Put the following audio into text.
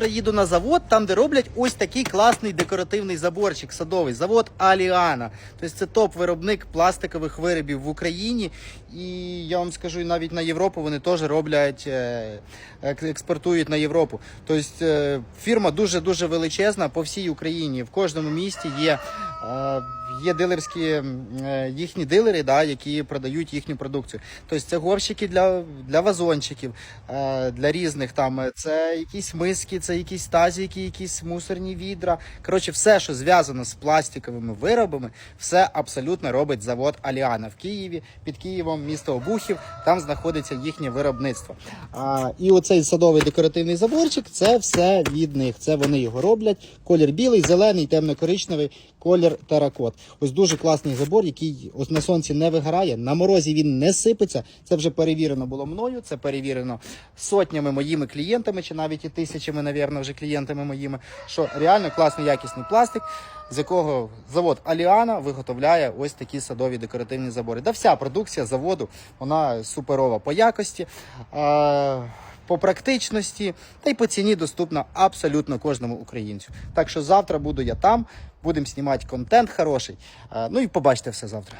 Їду на завод, там де роблять ось такий класний декоративний заборчик садовий. Завод Аліана. Тобто це топ-виробник пластикових виробів в Україні. І я вам скажу, навіть на Європу вони теж роблять, е, експортують на Європу. Тобто е, фірма дуже дуже величезна по всій Україні. В кожному місті є. Е, Є дилерські е, їхні дилери, да, які продають їхню продукцію. Тобто це горщики для, для вазончиків, е, для різних там. Це якісь миски, це якісь тазики, якісь мусорні відра. Коротше, все, що зв'язано з пластиковими виробами, все абсолютно робить завод Аліана в Києві. Під Києвом, місто Обухів, там знаходиться їхнє виробництво. І оцей садовий декоративний заборчик це все від них. Це вони його роблять. Колір білий, зелений, темно-коричневий, колір теракот. Ось дуже класний забор, який ось на сонці не вигорає. На морозі він не сипеться. Це вже перевірено було мною. Це перевірено сотнями моїми клієнтами, чи навіть і тисячами, навірно, вже клієнтами моїми. Що реально класний якісний пластик, з якого завод Аліана виготовляє ось такі садові декоративні забори. Да вся продукція заводу вона суперова по якості. По практичності та й по ціні доступна абсолютно кожному українцю. Так що завтра буду я там, будемо знімати контент хороший. Ну і побачите все завтра.